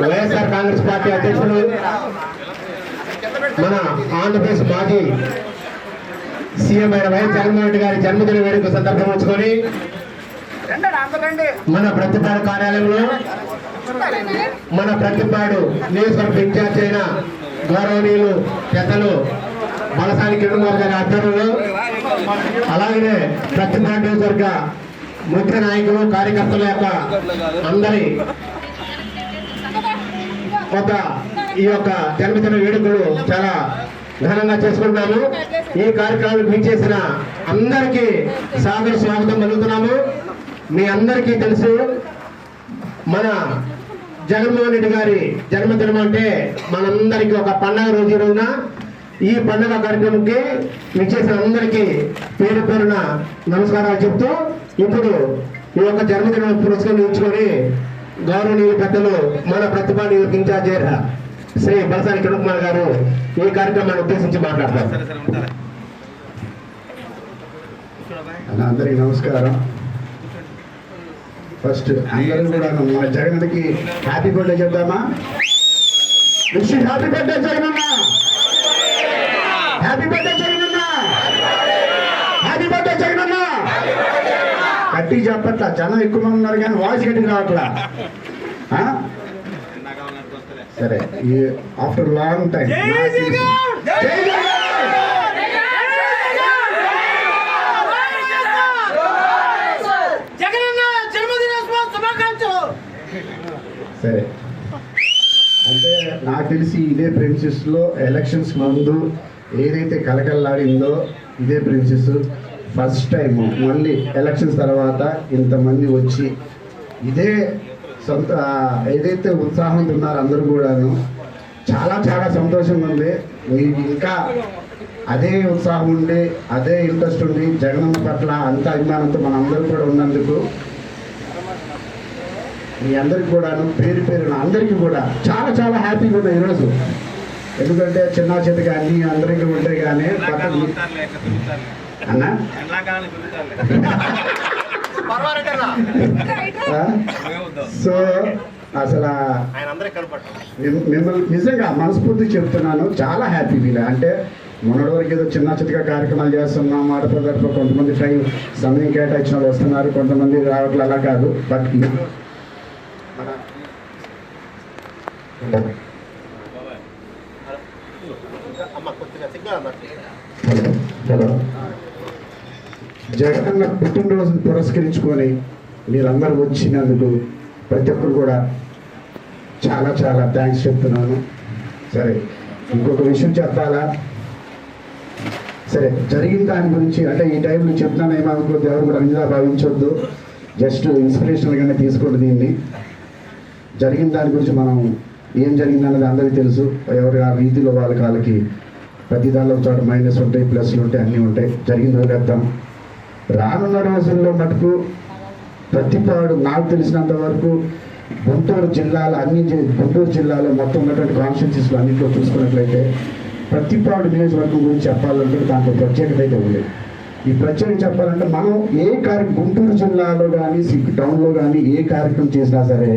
YSR Congress party అధ్యక్షులు మన ఆంధ్రప్రదేశ్ మాజీ సీఎం అయిన వైఎస్ జగన్మోహన్ రెడ్డి గారి జన్మదిన వేడుక సందర్భం ఉంచుకొని మన ప్రతిపాడు కార్యాలయంలో మన ప్రతిపాడు నియోజకవర్గ ఇన్ఛార్జ్ అయిన గౌరవనీయులు పెద్దలు బలసాని కిరణ్ కుమార్ గారి ఆధ్వర్యంలో అలాగే ప్రతిపాడు నియోజకవర్గ ముఖ్య నాయకులు కార్యకర్తల యొక్క అందరి వద్ద ఈ యొక్క జన్మదిన వేడుకలు చాలా ఘనంగా చేసుకుంటున్నాము ఈ కార్యక్రమాన్ని చేసిన అందరికీ సాగర్ స్వాగతం పలుకుతున్నాము. మీ అందరికీ తెలుసు మన జగన్మోహన్ రెడ్డి గారి జన్మదినం అంటే మనందరికీ ఒక పండగ రోజు రోజున. ఈ పండగ కార్యక్రమంకి విచ్చేసిన అందరికీ పేరు పేరున నమస్కారాలు చెప్తూ ఇప్పుడు ఈ యొక్క జన్మదినం పురస్కరించుకొని గౌరవనీయులు పెద్దలు మన ప్రతిభా ఇన్ఛార్జ్ శ్రీ బలసాని కిరణ్ కుమార్ గారు ఈ కార్యక్రమాన్ని ఉద్దేశించి మాట్లాడతారు. అందరికీ నమస్కారం. ఫస్ట్ అందరూ కూడా మన జగన్కి హ్యాపీ బర్త్డే చెప్దామా? విష్ హ్యాపీ బర్త్డే జగనన్న. హ్యాపీ బర్త్డే గట్టి చెప్పట్లా జనం ఎక్కువ మంది ఉన్నారు కానీ వాయిస్ గట్టి రావట్లా? సరే ఆఫ్టర్ లాంగ్ టైం సరే అంటే నాకు తెలిసి ఇదే ప్రిన్సెస్లో ఎలక్షన్స్ ముందు ఏదైతే కలకల్లాడిందో ఇదే ప్రిన్సెస్ ఫస్ట్ టైం మళ్ళీ ఎలక్షన్స్ తర్వాత ఇంతమంది వచ్చి ఇదే సొంత ఏదైతే ఉత్సాహంతో ఉన్నారో అందరూ కూడాను చాలా చాలా సంతోషంగా ఉంది. మీకు ఇంకా అదే ఉత్సాహం ఉండి అదే ఇంట్రెస్ట్ ఉండి జగనన్న పట్ల అంత అభిమానంతో మన అందరూ కూడా ఉన్నందుకు మీ అందరికి కూడాను పేరు పేరున అందరికీ కూడా చాలా చాలా హ్యాపీగా ఉంది ఈరోజు. ఎందుకంటే చిన్న చిన్నగా అన్ని అందరికీ ఉంటాయి కానీ అన్న? సో అసలు మిమ్- మిమ్మల్ని నిజంగా మనస్ఫూర్తిగా చెప్తున్నాను. చాలా హ్యాపీ ఫీల్ అంటే మొన్నటి వరకు ఏదో చిన్న చిన్నగా కార్యక్రమాలు చేస్తున్నాం ఆడపడ తరపు కొంతమంది టైం సమయం కేటాయించిన వాళ్ళు వస్తున్నారు కొంతమంది రావట్లే అలా కాదు. But hello. జగనన్న పుట్టినరోజును పురస్కరించుకొని మీరందరూ వచ్చినందుకు ప్రతి ఒక్కరు కూడా చాలా చాలా థ్యాంక్స్ చెప్తున్నాను. సరే ఇంకొక విషయం చెప్పాలా? సరే జరిగిన దాని గురించి అంటే ఈ టైంలో చెప్తాను ఏమనుకోవద్దు ఎవరు కూడా నిజా భావించొద్దు. జస్ట్ ఇన్స్పిరేషనల్గానే తీసుకోండి దీన్ని. జరిగిన దాని గురించి మనం ఏం జరిగిందన్నది అందరికీ తెలుసు. ఎవరి ఆ రీతిలో వాళ్ళకి వాళ్ళకి ప్రతి దానిలో చోట మైనస్ ఉంటాయి ప్లస్లు ఉంటాయి అన్నీ ఉంటాయి. జరిగింది వదిలేద్దాం. రానున్న రోజుల్లో మటుకు ప్రతిపాడు నాకు తెలిసినంత వరకు గుంటూరు జిల్లాలో అన్ని గుంటూరు జిల్లాలో మొత్తం ఉన్నటువంటి కాన్స్టిట్యూన్సీస్లో అన్నింటిలో చూసుకున్నట్లయితే ప్రతిపాడు నియోజకవర్గం గురించి చెప్పాలంటే దాంట్లో ప్రత్యేకత అయితే ఉంది ఈ ప్రత్యేకత చెప్పాలంటే మనం ఏ కార్యక్రమం గుంటూరు జిల్లాలో కానీ టౌన్లో కానీ ఏ కార్యక్రమం చేసినా సరే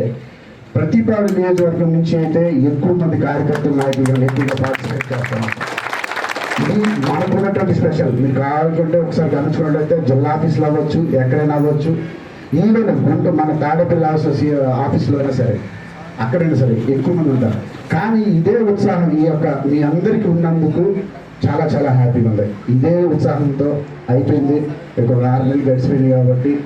ప్రతిపాడు నియోజకవర్గం నుంచి అయితే ఎక్కువ మంది కార్యకర్తలు నాయకులు ఎక్కువగా పార్టిసిపేట్ చేస్తాం మనకున్నటువంటి స్పెషల్ మీరు కావాలనుకుంటే ఒకసారి గమనించుకున్నట్లయితే జిల్లా ఆఫీస్లో అవ్వచ్చు ఎక్కడైనా అవ్వచ్చు. ఈవెన్ గుంటూ మన తాడేపల్లి అసోసియే ఆఫీస్లో అయినా సరే అక్కడైనా సరే ఎక్కువ మంది ఉంటారు. కానీ ఇదే ఉత్సాహం ఈ యొక్క మీ అందరికీ ఉన్నందుకు చాలా చాలా హ్యాపీగా ఉంది. ఇదే ఉత్సాహంతో అయిపోయింది. ఒక ఆరు నెలలు గడిచిపోయింది కాబట్టి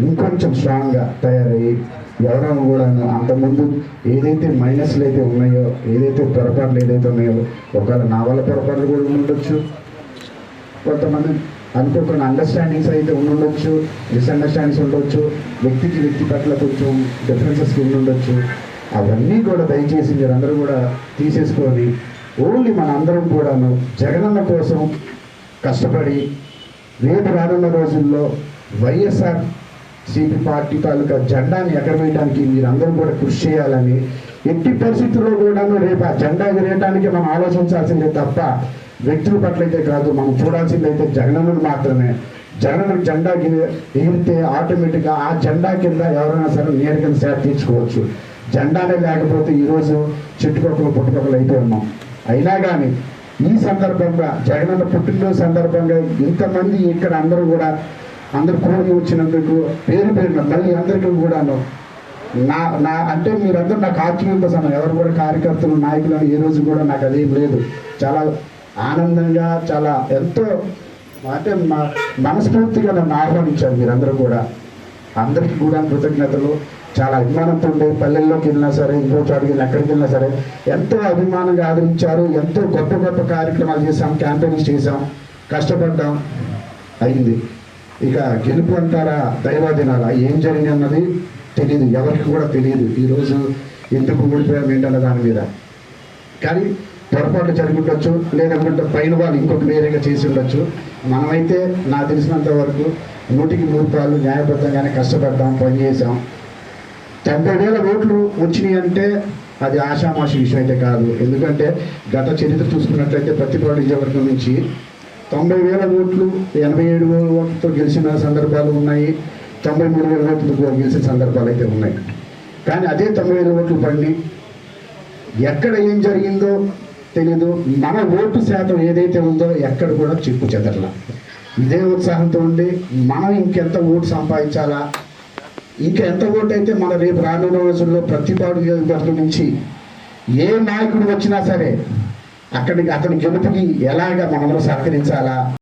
ఇంకొంచెం స్ట్రాంగ్గా తయారయ్యి ఎవరైనా కూడా అంతకుముందు ఏదైతే మైనస్లు అయితే ఉన్నాయో ఏదైతే పొరపాట్లు ఏదైతే ఉన్నాయో ఒకవేళ నా వల్ల పొరపాట్లు కూడా ఉండొచ్చు. కొంతమంది అనుకోకుండా అండర్స్టాండింగ్స్ అయితే ఉండొచ్చు మిస్అండర్స్టాండింగ్స్ ఉండొచ్చు వ్యక్తికి వ్యక్తి పట్ల కొంచెం డిఫరెన్సెస్ ఉండొచ్చు. అవన్నీ కూడా దయచేసి మీరందరూ కూడా తీసేసుకొని ఓన్లీ మన అందరం కూడాను జగనన్న కోసం కష్టపడి రేపు రానున్న రోజుల్లో వైఎస్ఆర్ సిపి పార్టీ తాలూకా జెండాని ఎగరవేయడానికి మీరందరూ కూడా కృషి చేయాలని ఎట్టి పరిస్థితుల్లో కూడాను రేపు ఆ జెండా ఎగరేయడానికి మనం ఆలోచించాల్సిందే తప్ప వ్యక్తుల పట్లయితే కాదు మనం చూడాల్సింది అయితే జగనన్నను మాత్రమే. జగనన్న జెండా ఎగిరితే ఆటోమేటిక్గా ఆ జెండా కింద ఎవరైనా సరే నేరుగా సేవ తీర్చుకోవచ్చు. జెండానే లేకపోతే ఈరోజు చుట్టుపక్కల పుట్టుకొక్కలు అయితే ఉన్నాం. అయినా కానీ ఈ సందర్భంగా జగనన్న పుట్టినరోజు సందర్భంగా ఇంతమంది ఇక్కడ అందరూ కూడా అందరు కూడి వచ్చినందుకు పేరు పేరున మళ్ళీ అందరికీ కూడాను. నా నా అంటే మీరందరూ నాకు ఆత్మీయంతో సమానం ఎవరు కూడా కార్యకర్తలు నాయకులు ఈ ఏ రోజు కూడా నాకు అదేం లేదు. చాలా ఆనందంగా చాలా ఎంతో అంటే మా మనస్ఫూర్తిగా నన్ను ఆహ్వానించారు మీరందరూ కూడా. అందరికీ కూడా కృతజ్ఞతలు. చాలా అభిమానంతో ఉండే పల్లెల్లోకి వెళ్ళినా సరే ఇంకో చోటుకి వెళ్ళినా ఎక్కడికి వెళ్ళినా సరే ఎంతో అభిమానంగా ఆదరించారు ఎంతో గొప్ప గొప్ప కార్యక్రమాలు చేసాం క్యాంపెయిన్స్ చేసాం కష్టపడ్డాం. అయింది. ఇక గెలుపు అంటారా దైవాదినాలా ఏం జరిగింది అన్నది తెలియదు ఎవరికి కూడా తెలియదు ఈరోజు ఎందుకు ఓడిపోయాం ఏంటన్న దాని మీద. కానీ పొరపాటు జరిగి ఉండొచ్చు లేదనుకుంటే పైన వాళ్ళు ఇంకొక వేరేగా చేసి ఉండొచ్చు. మనమైతే నాకు తెలిసినంత వరకు నూటికి నూరు పాలు న్యాయబద్ధంగానే కష్టపడ్డాం పనిచేసాం డెబ్బై వేల ఓట్లు వచ్చినాయి అంటే అది ఆషామాషి విషయం అయితే కాదు. ఎందుకంటే గత చరిత్ర చూసుకున్నట్లయితే ప్రతిపాడు నియోజకవర్గం నుంచి తొంభై వేల ఓట్లు ఎనభై ఏడు వేల ఓట్లతో గెలిచిన సందర్భాలు ఉన్నాయి. తొంభై మూడు వేల ఓట్లతో గెలిచిన సందర్భాలు అయితే ఉన్నాయి. కానీ అదే తొంభై వేల ఓట్లు పడి ఎక్కడ ఏం జరిగిందో తెలీదు. మన ఓటు శాతం ఏదైతే ఉందో ఎక్కడ కూడా చిక్కు చెదరల. ఇదే ఉత్సాహంతో ఉండి మనం ఇంకెంత ఓటు సంపాదించాలా? ఇంకా ఎంత ఓటు అయితే మన రేపు రానున్న రోజుల్లో ప్రతిపాడు నియోజకవర్గం నుంచి ఏ నాయకుడు వచ్చినా సరే అక్కడికి అతని గెలుపుకి ఎలాగ మనము సహకరించాలా?